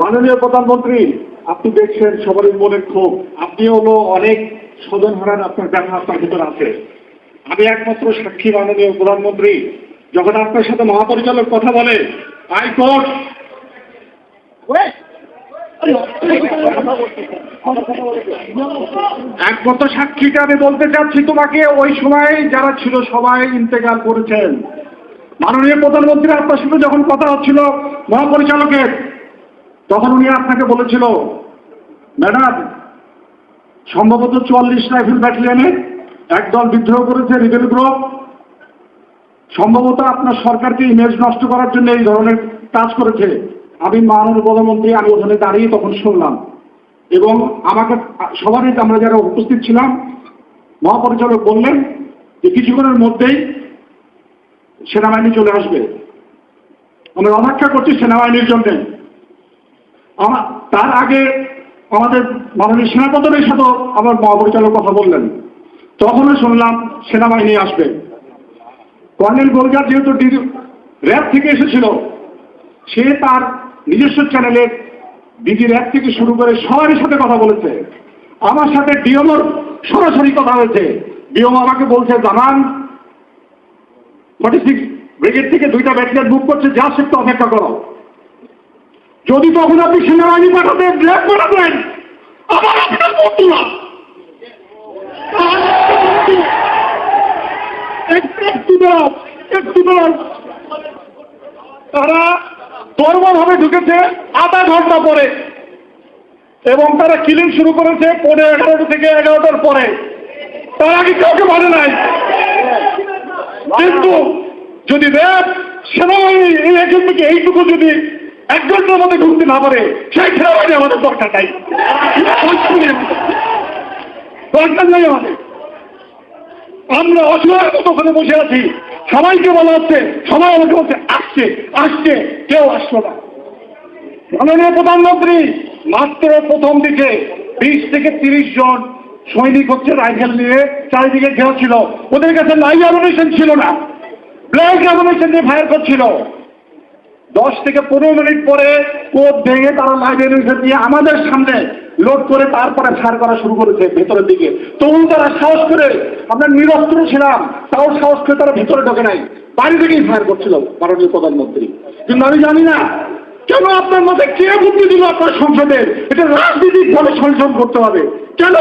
মাননীয় প্রধানমন্ত্রী, আপনি দেখছেন সবারই মনে ক্ষোভ। আপনি হলো অনেক স্বজন হারান আপনার ব্যথা আপনার ভিতরে আছে। আমি একমাত্র সাক্ষী মাননীয় প্রধানমন্ত্রী। যখন আপনার সাথে মহাপরিচালক কথা বলে হাইকোর্ট একমাত্র সাক্ষীটা আমি বলতে চাচ্ছি তোমাকে, ওই সময় যারা ছিল সবাই ইন্তেকাল করেছেন। মাননীয় প্রধানমন্ত্রী আপনার সাথে যখন কথা হচ্ছিল মহাপরিচালকের, তখন উনি আপনাকে বলেছিল, ম্যাডাম, সম্ভবত চুয়াল্লিশ রাইফেল ব্যাটালিয়নে একদল বিদ্রোহ করেছে রিবেল গ্রুপ। সম্ভবত আপনার সরকারকে ইমেজ নষ্ট করার জন্য এই ধরনের কাজ করেছে। আমি মাননীয় প্রধানমন্ত্রী, আমি ওখানে দাঁড়িয়ে তখন শুনলাম। এবং আমাকে সবারই আমরা যারা উপস্থিত ছিলাম, মহাপরিচালক বললেন যে কিছুক্ষণের মধ্যেই সেনাবাহিনী চলে আসবে। আমরা অপেক্ষা করছি সেনাবাহিনীর জন্য। আমার তার আগে আমাদের মাননীয় সেনাপতির সাথেও আমার মহাপরিচালক কথা বললেন। তখনও শুনলাম সেনাবাহিনী আসবে। কর্নেল গোলজার যেহেতু র্যাব থেকে এসেছিল, সে তার নিজস্ব চ্যানেলের ডিজি র্যাব থেকে শুরু করে সবারই সাথে কথা বলেছে। আমার সাথে ডিওমোর সরাসরি কথা হয়েছে। ডিওম আমাকে বলছে, জানান ফর্টি সিক্স ব্রিগেড থেকে দুইটা ব্যাটালিয়ান বুক করছে, যা একটু অপেক্ষা করো। যদি তখন আপনি সেনাবাহিনী পাঠাতেন র্যাব পাঠাতেন আবার আপনার বন্ধুরা তারা ভাবে ঢুকেছে আধা ঘণ্টা পরে এবং তারা কিলিং শুরু করেছে পনেরো এগারোটা থেকে এগারোটার পরে। তারা আগে কাউকে মানে নাই। কিন্তু যদি র্যাব সেনাবাহিনী থেকে এইটুকু যদি এক ঘণ্টার মধ্যে ঢুকতে না পারে, সেই সেনাবাহিনী আমাদের দরকার নাই। দরকার নাই আমাদের। আমরা অসহায়ের মতো ওখানে বসে আছি। সবাইকে বলা হচ্ছে, সবাই আমাকে বলছে, আসছে আসছে, কেউ আসলো না। মাননীয় প্রধানমন্ত্রী, মাত্র প্রথম দিকে বিশ থেকে তিরিশ জন সৈনিক হচ্ছে রাইফেল নিয়ে চারিদিকে ঘেরা ছিল ওদের কাছে লাইভ অ্যামুনেশন ছিল না। ব্ল্যাক অ্যামুনেশন দিয়ে ফায়ার করছিল। দশ থেকে পনেরো মিনিট পরে কোপ ভেঙে তারা লাইভ অ্যামুনেশন দিয়ে আমাদের সামনে লোড করে তারপরে ফায়ার করা শুরু করেছে ভেতরের দিকে। তবু তারা সাহস করে, আমরা নিরস্ত্র ছিলাম, তাও সাহস করে তারা ভেতরে ঢোকে নাই। বাড়ি থেকেই ফায়ার করছিল মাননীয় প্রধানমন্ত্রী। কিন্তু আমি জানি না কেন আপনার মধ্যে কে বুদ্ধি দিল আপনার সংসদে? এটা রাজনীতিক ভাবে সংশোধন করতে হবে। কেন?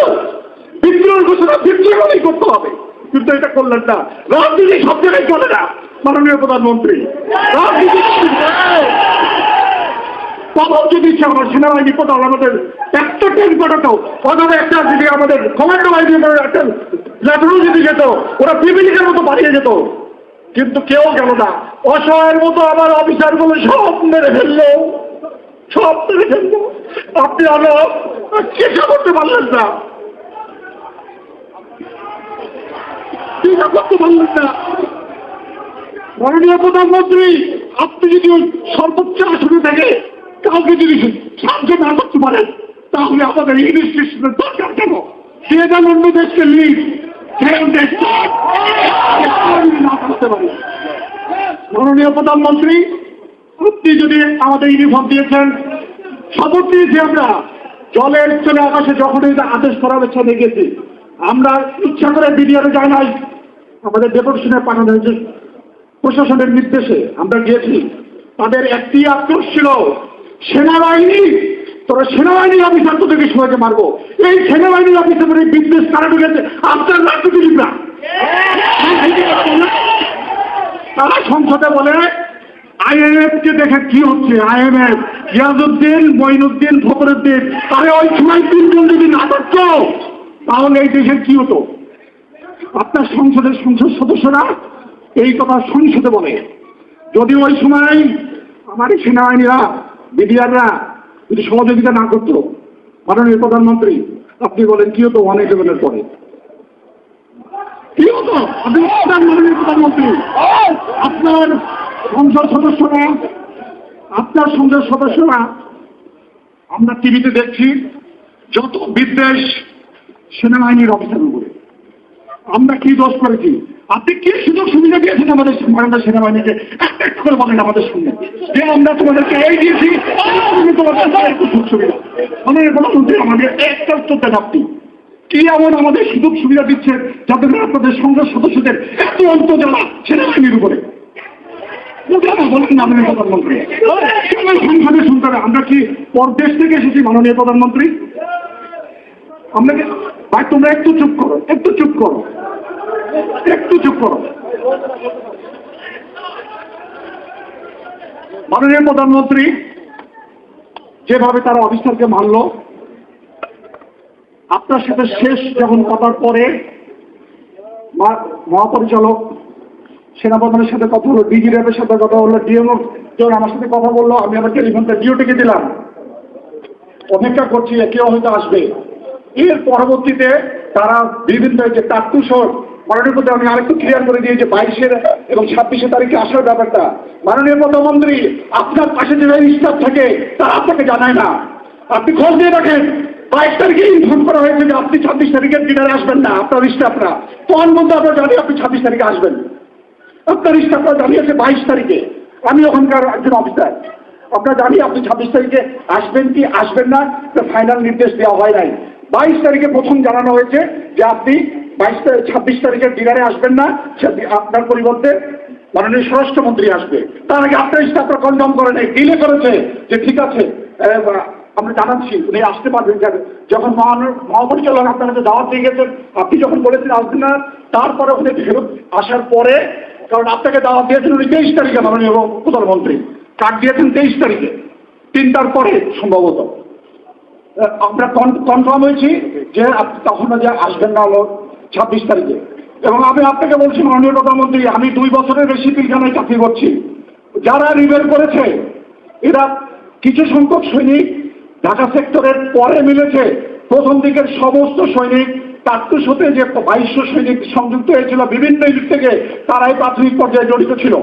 বিদ্রোহের ঘোষণা বিদ্রোহই করতে হবে। কিন্তু এটা করলেন না। রাজনীতি সব জায়গায় চলে না, মাননীয় প্রধানমন্ত্রী। রাজনীতি প্রভাব যদি আমার সেনাবাহিনী প্রধান, আমাদের একটা ট্রেন পাঠাতো অথবা একটা যদি আমাদের কমান্ডো বাহিনী একটা ল্যাটরও যদি যেত, ওরা পিপিলিকের মতো পাঠিয়ে যেত। কিন্তু কেউ গেল না। অসহায়ের মতো আমার অফিসারগুলো সব মেরে ফেলল। সব মেরে ফেলল। আপনি আলো চেষ্টা করতে পারলেন না। করতে পারলেন না মাননীয় প্রধানমন্ত্রী, আপনি যদি সর্বোচ্চ আসনে কাউকে যদি সাহায্য না করতে পারেন, তাহলে আমাদের ইংলিশ দরকার কেন? সে যেন অন্য দেশকে লিড মাননীয় প্রধানমন্ত্রী, আপনি যদি আমাদের ইউনিফর্ম দিয়েছেন, শপথ দিয়েছি আমরা, জলের চলে আকাশে যখনই আদেশ করা দেখেছি, আমরা ইচ্ছা করে বিডিআরে যাই নাই। আমাদের ডেপুটেশনে পাঠানো হয়েছে। প্রশাসনের নির্দেশে আমরা গিয়েছি। তাদের একটি আক্রোশ ছিল, সেনাবাহিনী, তোরা সেনাবাহিনী অফিসার তোদেরকে সবাইকে মারবো? এই সেনাবাহিনী অফিসারের এই বিজনেস কারা ঢুকেছে? আপনার রাজনীতিবিদরা। তারা সংসদে বলে আইএমএফ কে দেখে কি হচ্ছে? আইএমএফ গিয়াজুদ্দিন মঈনুদ্দিন, ফখরুদ্দিন আরে ওই সময় তিনজন যদি না থাকতো, তাহলে এই দেশের কি হতো? আপনার সংসদের সংসদ সদস্যরা এই কথা সংসদে বলে। যদি ওই সময় আমার সেনাবাহিনীরা, বিডিআররা যদি সহযোগিতা না করতো, মাননীয় প্রধানমন্ত্রী, আপনি বলেন কি হতো ওয়ান ইলেভেনের পরে? কি হতো মাননীয় প্রধানমন্ত্রী আপনার সংসদ সদস্যরা, আপনার সংসদ সদস্যরা, আমরা টিভিতে দেখছি, যত বিদ্বেষ সেনাবাহিনীর অফিসার উপরে। আমরা কি দোষ করেছি? আপনি কি সুযোগ সুবিধা দিয়েছেন আমাদের মাননীয় সেনাবাহিনীকে? একটা একটা করে বলেন আমাদের সঙ্গে। যে আমরা তোমাদেরকে এই দিয়েছি তুমি তোমাদের একটু সুযোগ সুবিধা। মাননীয় প্রধানমন্ত্রী আমাদের একটা উত্তর দেন আপনি। কি এমন আমাদের সুযোগ সুবিধা দিচ্ছেন যাতে আপনাদের সংসদ সদস্যদের এত অন্তর্জালা সেনাবাহিনীর উপরে? প্রধানমন্ত্রী। সংসদে শুনতে? আমরা কি পরদেশ থেকে এসেছি মাননীয় প্রধানমন্ত্রী? আমরা ভাই, তোমরা একটু চুপ করো, একটু চুপ করো। একটু চুপ করো। মাননীয় প্রধানমন্ত্রী, যেভাবে তারা অফিসারকে মানলো আপনার সাথে শেষ যখন কথার পরে মহাপরিচালক, সেনাপ্রধানের সাথে কথা হলো, ডিজি র্যাবের সাথে কথা হলো, ডিএমও যখন আমার সাথে কথা বলল, আমি আমার টেলিফোনটা ডিওটিকে দিলাম। অপেক্ষা করছি কেউ হয়তো আসবে। এর পরবর্তীতে তারা বিভিন্ন যে কাকুসর মাননীয় প্রধান, আমি আরেকটু ক্লিয়ার করে দিয়েছি বাইশের এবং ছাব্বিশে তারিখে আসার ব্যাপারটা। মাননীয় প্রধানমন্ত্রী, আপনার পাশে যে স্টাফ থাকে, তারা আপনাকে জানায় না। আপনি খোঁজ দিয়ে রাখেন বাইশ তারিখে ইনফর্ম করা হয়েছে যে আপনি ছাব্বিশ তারিখের ডিনারে আসবেন না, আপনার স্টাফরা তখন বলতে আমরা জানি আপনি ছাব্বিশ তারিখে আসবেন। আপনার স্টাফরা জানিয়েছে বাইশ তারিখে। আমি ওখানকার একজন অফিসার আপনারা জানি আপনি ছাব্বিশ তারিখে আসবেন কি আসবেন না ফাইনাল নির্দেশ দেওয়া হয় নাই। বাইশ তারিখে প্রথম জানানো হয়েছে যে আপনি বাইশ, ছাব্বিশ তারিখের ডিনারে আসবেন না আপনার পরিবর্তে মাননীয় স্বরাষ্ট্রমন্ত্রী আসবে। তার আগে আপনার স্টাফরা কনফার্ম করে ডিলে করেছে যে ঠিক আছে আমরা জানাচ্ছি, উনি আসতে পারবেন কেন? যখন মহাপরিচালক আপনার কাছে দাওয়াত দিয়ে গেছেন, আপনি যখন বলেছেন আসবেন না, তারপরে উনি ফেরত আসার পরে, কারণ আপনাকে দাওয়াত দিয়েছেন উনি তেইশ তারিখে, মাননীয় প্রধানমন্ত্রী। কার্ড দিয়েছেন তেইশ তারিখে, তিনটার পরে সম্ভবত। আমরা কনফার্ম হয়েছি যে আপনি তখন যে আসবেন না হলো ছাব্বিশ তারিখে। এবং আমি আপনাকে বলছি, মাননীয় প্রধানমন্ত্রী, আমি দুই বছরের বেশি পিলখানায় চাকরি করছি। যারা রিবেল করেছে, এরা কিছু সংখ্যক সৈনিক ঢাকা সেক্টরের পরে মিলেছে। প্রথম দিকের সমস্ত সৈনিক কার্তুস হতে যে বাইশশো সৈনিক সংযুক্ত হয়েছিল, বিভিন্ন দিক থেকে তারাই প্রাথমিক পর্যায়ে জড়িত ছিল।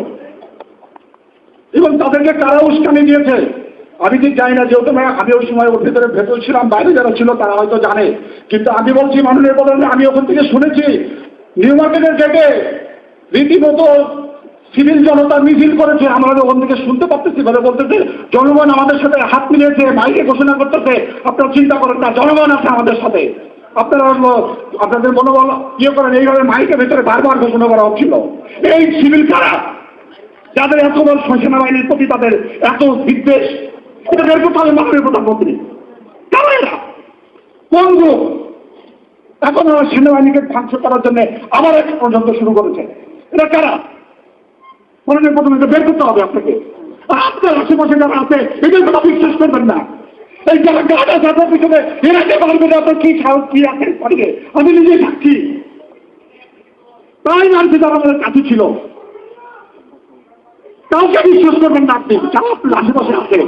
এবং তাদেরকে কারা উস্কানি দিয়েছে? আমি ঠিক জানি না, যেহেতু আমি- ওই সময় ওর ভিতরে ভেতর ছিলাম, বাইরে যারা ছিল তারা হয়তো জানে। কিন্তু আমি বলছি মাননীয় প্রধান আমি ওখান থেকে শুনেছি নিউ মার্কেটের গেটে রীতিমতো সিভিল জনতা মিছিল করেছে। আমরা ওখান থেকে শুনতে পারতেছি বলে বলতেছে, জনগণ আমাদের সাথে হাত মিলিয়েছে, মাইকে ঘোষণা করতেছে, আপনারা চিন্তা করেন না, জনগণ আছে আমাদের সাথে। আপনারা আপনাদের মনোবল ইয়ে করেন, এইভাবে মাইকের ভেতরে বারবার ঘোষণা করা হচ্ছিল। এই সিভিল কারা? যাদের এত বড় সেনাবাহিনীর প্রতি তাদের এত বিদ্বেষ এটা মাননীয় প্রধানমন্ত্রী। কোন এখন সেনাবাহিনীকে ধ্বংস করার জন্য আবার পর্যন্ত শুরু করেছে। এটা কারা? মাননীয় বের করতে হবে আপনাকে। আপনার আশেপাশে যারা আছে, এদের কথা বিশ্বাস করবেন না। এই যারা গাড়া যাদের পিছনে এরা পারবে না? কি সাহস, কি আছে? আমি নিজেই সাক্ষী। তাই মানছে যারা আমাদের কাছে ছিল, কাউকে বিশ্বাস করবেন না আপনি, যারা আপনার আশেপাশে আছে।